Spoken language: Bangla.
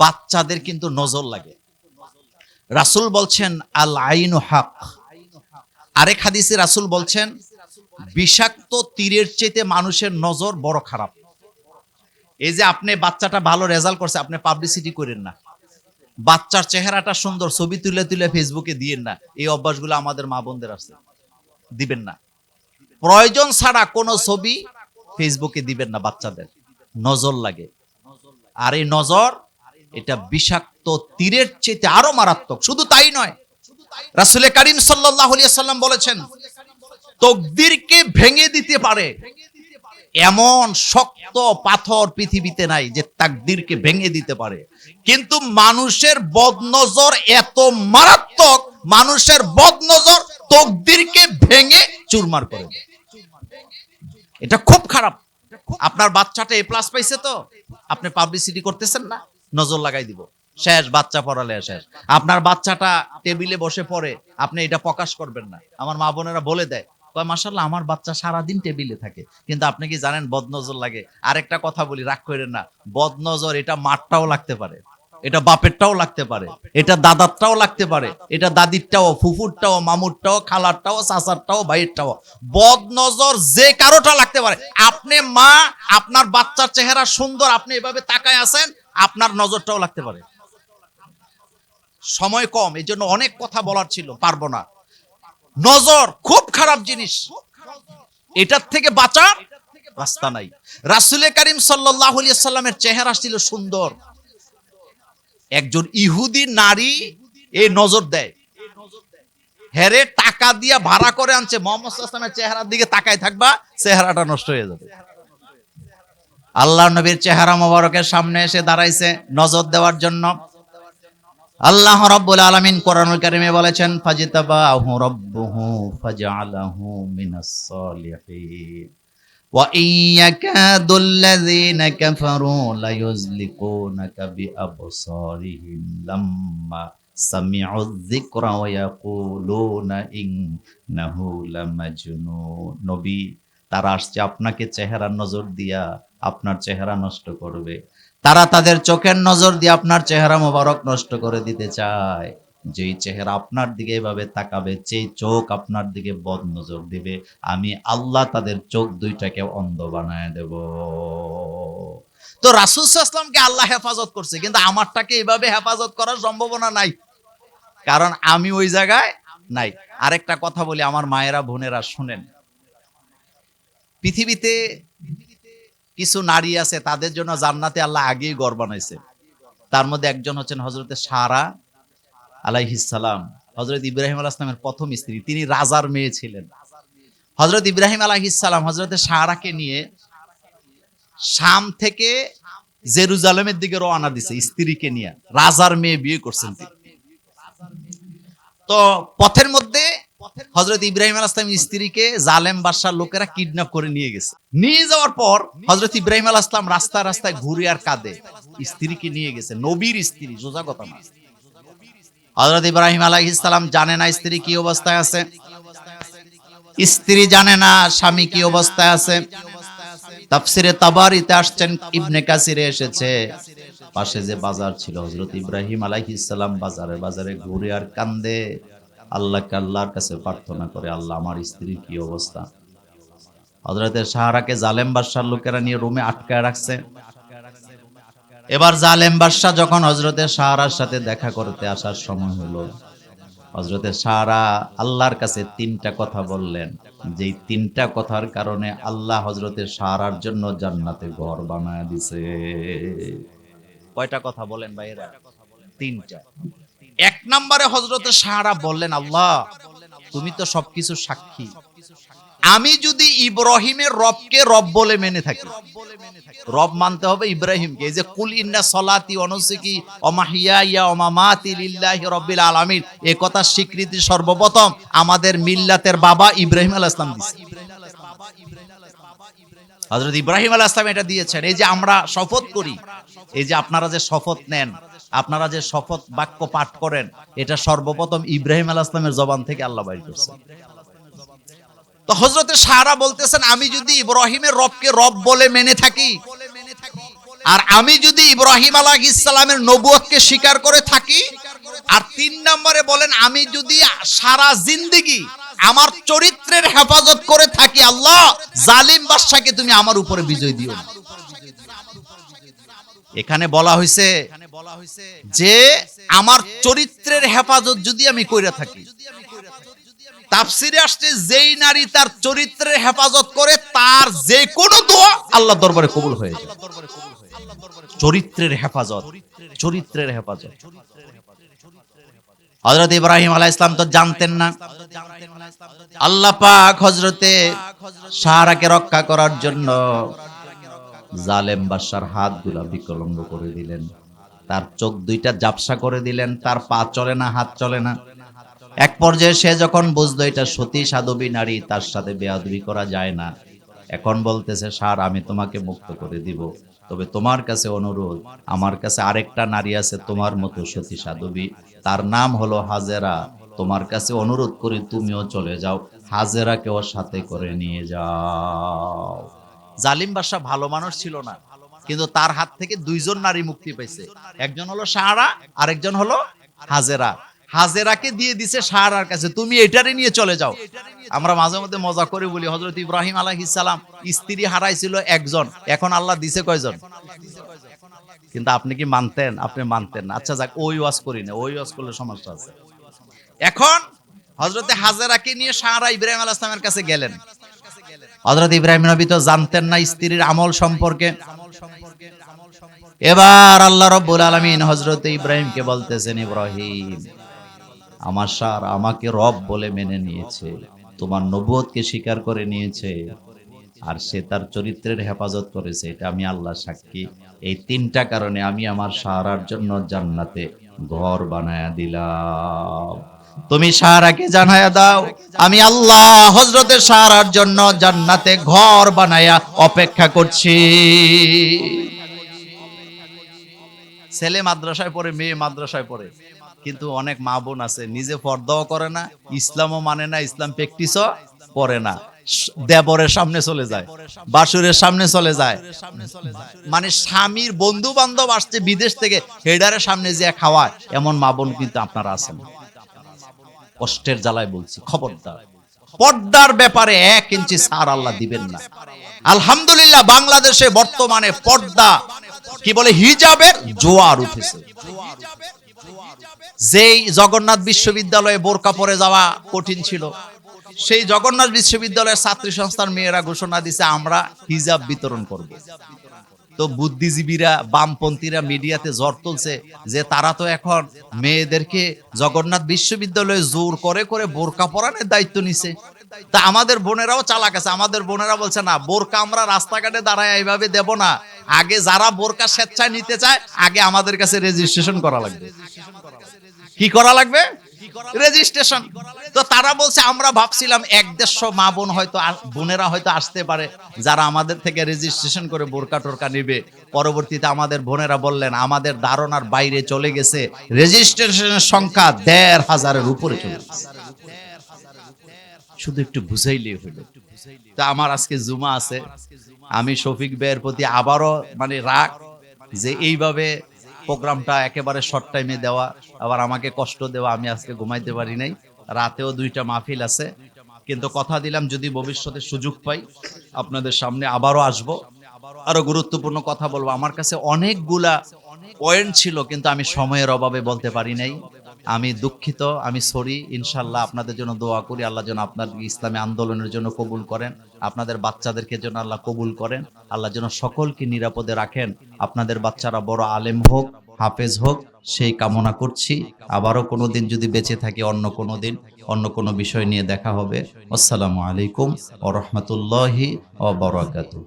বাচ্চাদের কিন্তু নজর লাগে। রাসূল বলছেন, আল আইনু হক। আরেক হাদিসে রাসূল বলছেন, বিষাক্ত তীরের চেতে মানুষের নজর বড় খারাপ। এই যে আপনি বাচ্চাটা ভালো রেজাল্ট করছে, আপনি পাবলিসিটি করেন না। বাচ্চার চেহারাটা সুন্দর, ছবি তুলে তুলে ফেসবুকে দিয়েন না। এই অভ্যাসগুলো আমাদের মা বোনদের আছে। দিবেন না। প্রয়োজন ছাড়া কোনো ছবি ফেসবুকে দিবেন না বাচ্চাদের। নজর লাগে। আর এই নজর এটা বিষাক্ত তীরের চেয়ে আরও মারাত্মক। শুধু তাই নয় রাসুলে করিম সাল্লাম বলেছেন, তকদিরকে ভেঙে দিতে পারে এমন শক্ত পাথর পৃথিবীতে নাই যে তাকদিরকে ভেঙে দিতে পারে। কিন্তু মানুষের বদনজর এত মারাত্মক, মানুষের বদনজর তকদিরকে ভেঙে চুরমার করে। এটা খুব খারাপ। আপনার বাচ্চাটা এ প্লাস পাইছে তো? আপনি পাবলিসিটি করতেছেন না? নজর লাগাই দিব। শেষ, বাচ্চা পড়ালে শেষ। আপনার বাচ্চাটা টেবিলে বসে পড়ে, আপনি এটা প্রকাশ করবেন না। আমার মা বোনেরা বলে দেয়, কয় মাসাল্লাহ আমার বাচ্চা সারাদিন টেবিলে থাকে। কিন্তু আপনি কি জানেন, বদনজর লাগে? আরেকটা কথা বলি, রাগ করেন না। বদনজর এটা মাঠটাও লাগতে পারে, এটা বাপেরটাও লাগতে পারে, এটা দাদারটাও লাগতে পারে, এটা দাদিরটাও, ফুফুরটাও, মামুরটাও, খালারটাও ভাইয়েরটাও। বদনজর যে কারোটা লাগতে পারে। আপনি মা, আপনার বাচ্চার চেহারা সুন্দর, আপনি এভাবে তাকায় আছেন আপনার নজরটাও লাগতে পারে। সময় কম এই জন্য অনেক কথা বলার ছিল, পারব না। নজর খুব খারাপ জিনিস। এটার থেকে বাঁচার রাস্তা নাই। রাসুলে করিম সাল্লামের চেহারা ছিল সুন্দর। একজন ইহুদি নারী এই নজর দেয়। হেরে টাকা দিয়া ভাড়া করে আনছে। মোহাম্মদ চেহারার দিকে তাকায় থাকবা, চেহারাটা নষ্ট হয়ে যাবে। আল্লাহ নবীর চেহারা মোবারকের সামনে এসে দাঁড়াইছে নজর দেওয়ার জন্য। আল্লাহ রাব্বুল আলামিন কোরআনুল কারীমে বলেছেন, ফাজিতাবাহু রাব্বুহু ফাজআলাহু মিনাস সালিহিন। ওয়া ইয়াকাদুল্লাযীনা কাফারু লায়ুযলিকুনাকা বিআবসারিহিম লাম্মা সামি'ু যিকরা ওয়া ইয়াকুলুনা ইন্নাহু লামাজনুন নবী, তারা আসছে আপনাকে চেহারা নজর দিয়া আপনার চেহারা নষ্ট করবে। তারা তাদের চোখের নজর দিয়ে আপনার চেহারা মোবারক নষ্ট করে দিতে চায়। যেই চেহারা আপনার দিকে এভাবে তাকাবে, যেই চোখ আপনার দিকে বদ নজর দিবে, আমি আল্লাহ তাদের চোখ দুইটাকে অন্ধ বানায় দেব। তো রাসুল আসলামকে আল্লাহ হেফাজত করছে? কিন্তু আমারটাকে এভাবে হেফাজত করার সম্ভাবনা নাই। কারণ আমি ওই জায়গায় নাই। আরেকটা কথা বলি, আমার মায়েরা, বোনেরা শুনেন। পৃথিবীতে কিছু নারী আছে, তাদের জন্য জান্নাতে আল্লাহ আগেই গড় বানাইছে। তার মধ্যে একজন হচ্ছেন হজরতে সারা আলাইহিসালাম হজরত ইব্রাহিম আলাহ প্রথম স্ত্রী, তিনি রাজার মেয়ে ছিলেন। হজরত ইব্রাহিম আলাইহিসালাম হজরতে সারাকে নিয়ে শাম থেকে জেরুজালেমের দিকে রওনা দিছে, স্ত্রীকে নিয়ে। রাজার মেয়ে বিয়ে করছেন তিনি। তো পথের মধ্যে হজরত ইব্রাহিম আল ইসলাম স্ত্রীকে জালেম বাদশার লোকেরা কিডন্যাপ করে নিয়ে গেছে। নিয়ে যাওয়ার পর হজরত ইব্রাহিম আল ইসলাম রাস্তা রাস্তায় ঘুরে আর কাঁদে। স্ত্রীকে নিয়ে গেছে, নবীর স্ত্রী সোজা কথা না। হজরত ইব্রাহিম আলাহ ইসলাম জানে না স্ত্রী কি অবস্থায় আছে। স্ত্রী জানে না স্বামী কি অবস্থায় আছে। তাফসিরে তাবারিতে আসছেন, ইবনে কাসিরে এসেছে। পাশে যে বাজার ছিল হজরত ইব্রাহিম আলাইহিস সালাম বাজারে বাজারে ঘুরে আর কান্দে আল্লাহকে আল্লাহর কাছে প্রার্থনা করে, আল্লাহ আমার স্ত্রীর কি অবস্থা? হজরতের সাহারাকে জালেম বাদশার লোকেরা নিয়ে রুমে আটকায় রাখছে। এবার জালেম বাদশাহ যখন হজরতের সাহারার সাথে দেখা করতে আসার সময় হলো হজরতের সাহারা আল্লাহর কাছে তিনটা কথা বললেন। যেই তিনটা কথার কারণে আল্লাহ হজরতের সাহারার জন্য জান্নাতে ঘর বানায় দিছে। কয়টা কথা বলেন ভাইয়েরা? তিনটা। এক নম্বরে হজরতের সাহারা বললেন, আল্লাহ, তুমি তো সবকিছু সাক্ষী। আমি যদি ইব্রাহিমের রবকে রব বলে মেনে থাকি, রব মানতে হবে ইব্রাহিমকে। এই যে, কুল ইন্না সলাতি অনুসিকি অমাহিয়া ইয়া অমামাতি লিল্লাহি রব্বিল আলামিন। এ কথা স্বীকৃতি সর্বপ্রথম আমাদের মিল্লাতের বাবা ইব্রাহিম আলাইহিস সালাম দিয়েছে হযরত ইব্রাহিম আলাইহিস সালাম এটা দিয়েছেন। এই যে আমরা শপথ করি, এই যে আপনারা যে শপথ নেন আপনারা যে শপথ বাক্য পাঠ করেন, এটা সর্বপ্রথম ইব্রাহিম আলাইহিস সালামের জবান থেকে আল্লাহ বাইর করছে তো হজরতে সারা বলতেছেন, আমি যদি ইব্রাহিমের রবকে রব বলে মেনে থাকি, আর আমি যদি ইব্রাহিম আলাহ ইসলামের নবুয়তকে স্বীকার করে থাকি, আর তিন নম্বরে বলেন, আমি যদি সারা জিন্দিগি আমার চরিত্রের হেফাজত করে থাকি আল্লাহ, জালিম বাদশাকে তুমি আমার উপরে বিজয় দিও। এখানে বলা হয়েছে যে আমার চরিত্রের হেফাজত যদি আমি কইরা থাকি। তাফসিরে আসছে, যেই নারী তার চরিত্রের হেফাজত করে, তার যে কোনো দোয়া আল্লাহ দরবারে কবুল হয়ে যায়। চরিত্রের হেফাজত চরিত্রের হেফাজত। হজরত ইব্রাহিম আলাহ ইসলাম তো জানতেন না। আল্লাহ পাক হজরতে সাহারাকে রক্ষা করার জন্য জালেম বাদশার হাতগুলা বিকলঙ্গ করে দিলেন। তার চোখ দুইটা জাপসা করে দিলেন, তার পা চলে না, হাত চলে না। এক পর্যায়ে সে যখন বুঝলো এটা সতী সাধবী নারী, তার সাথে বেয়াদবি করা যায় না। এখন বলতেছে, স্যার, আমি তোমাকে মুক্ত করে দিব। তবে তোমার কাছে অনুরোধ, আমার কাছে আরেকটা নারী আছে তোমার মতো সতী সাধবী। তার নাম হলো হাজেরা। তোমার কাছে অনুরোধ করি, তুমিও চলে যাও। হাজেরাকেও সাথে করে নিয়ে যাও। জালিম বাদশা ভালো মানুষ ছিল না, কিন্তু তার হাত থেকে দুইজন নারী মুক্তি পাইছে। একজন হলো সাহারা, আরেকজন হলো হাজেরা। হাজেরাকে দিয়ে দিছে সাহারার কাছে, তুমি এটারে নিয়ে চলে যাও। আমরা মাঝে মধ্যে মজা করে বলি হজরত ইব্রাহিম আলাইহিস সালাম স্ত্রী হারাইছিল একজন, এখন আল্লাহ দিছে কয়জন? কিন্তু আপনি কি মানতেন? আপনি মানতেন না। আচ্ছা যাক, ওই ওয়াজ করি না, ওই ওয়াজ করলে সমস্যা আছে। এখন হজরতে হাজেরাকে নিয়ে সাহারা ইব্রাহিম আলাইহিস সালামের কাছে গেলেন। হজরত ইব্রাহিম নবী তো জানতেন না স্ত্রীর আমল সম্পর্কে। এবার আল্লাহ রব্বুল আলমিন হজরত ইব্রাহিমকে বলতেছেন, ইব্রাহিম, আমার সার আমাকে রব বলে মেনে নিয়েছে, তোমার নবুয়তকে স্বীকার করে নিয়েছে, আর সে তার চরিত্রের হেফাজত করেছে। এটা আমি আল্লাহ সাক্ষী। এই তিনটা কারণে আমি আমার সাহারার জন্য জান্নাতে ঘর বানায়া দিলাম। তুমি সাহারাকে জানায়া দাও। আমি আল্লাহ হজরতের সাহারার জন্য জান্নাতে ঘর বানায়া অপেক্ষা করছি। ছেলে মাদ্রাসায় পড়ে, মেয়ে মাদ্রাসায় পড়ে। কিন্তু অনেক মা বোন আছে, নিজে পর্দাও করে না, ইসলামও মানে না, ইসলাম প্র্যাকটিসও করে না। দেবরের সামনে চলে যায়, বাসুরের সামনে চলে যায়। মানে স্বামীর বন্ধু বান্ধব আসছে বিদেশ থেকে, হেডারের সামনে যে খাওয়ায়। এমন মা বোন কিন্তু আপনারা আছেন। কষ্টের জ্বালায় বলছি খবরদার পর্দার ব্যাপারে এক ইঞ্চি সার আল্লাহ দিবেন না। আলহামদুলিল্লাহ বাংলাদেশে বর্তমানে পর্দা, কি বলে, হিজাবের জোয়ার উঠেছে। যেই জগন্নাথ বিশ্ববিদ্যালয়ে বোরকা পরে যাওয়া কঠিন ছিল, সেই জগন্নাথ বিশ্ববিদ্যালয়ের ছাত্রী সংস্থার মেয়েরা ঘোষণা দিছে, আমরা হিজাব বিতরণ করব। তো বুদ্ধিজীবীরা, বামপন্থীরা মিডিয়াতে জ্বর তুলছে যে তারা তো এখন মেয়েদেরকে জগন্নাথ বিশ্ববিদ্যালয়ে জোর করে করে বোরকা পরানোর দায়িত্ব নিছে। তা আমাদের বোনেরাও চালাক আছে। আমাদের বোনেরা বলছে, না, বোরকা আমরা রাস্তাঘাটে দাঁড়ায় এইভাবে দেব না। আগে যারা বোরকা স্বেচ্ছায় নিতে চায়, আগে আমাদের কাছে রেজিস্ট্রেশন করা লাগবে। কি করা লাগবে? রেজিস্ট্রেশন তো তারা বলছে আমরা ভাবছিলাম এক দেড়শো মা বোন হয়তো বোনেরা হয়তো আসতে পারে। যারা আমাদের থেকে রেজিস্ট্রেশন করে বোরকা টোরকা নেবে। পরবর্তীতে আমাদের বোনেরা বললেন আমাদের ধারণার বাইরে চলে গেছে। রেজিস্ট্রেশনের সংখ্যা দেড় হাজারের উপরে চলে গেছে। শুধু একটু বুঝাইলেই হইল তা আমার আজকে জুমা আছে। আমি শফিক ভাইয়ের প্রতি আবারও মানে রাগ যে এইভাবে প্রোগ্রামটা একেবারে শর্ট টাইমে দেওয়া, আবার আমাকে কষ্ট দেওয়া, আমি আজকে ঘুমাইতে পারি নাই। রাতেও দুইটা মাহফিল আছে। কিন্তু কথা দিলাম, যদি ভবিষ্যতে সুযোগ পাই, আপনাদের সামনে আবারও আসব। আরও গুরুত্বপূর্ণ কথা বলব, আমার কাছে অনেকগুলা পয়েন্ট ছিল, কিন্তু আমি সময়ের অভাবে বলতে পারি নাই। আমি দুঃখিত, আমি সরি ইনশাল্লাহ আপনাদের জন্য দোয়া করি, আল্লাহ যেন আপনার ইসলামী আন্দোলনের জন্য কবুল করেন, আপনাদের বাচ্চাদেরকে যেন আল্লাহ কবুল করেন, আল্লাহ যেন সকলকে নিরাপদে রাখেন, আপনাদের বাচ্চারা বড় আলেম হোক, হাফেজ হোক, সেই কামনা করছি, আবারও কোনো দিন যদি বেঁচে থাকি অন্য কোনো দিন, অন্য কোনো বিষয় নিয়ে দেখা হবে, আসসালামু আলাইকুম ও রহমতুল্লাহি ও বরাকাতু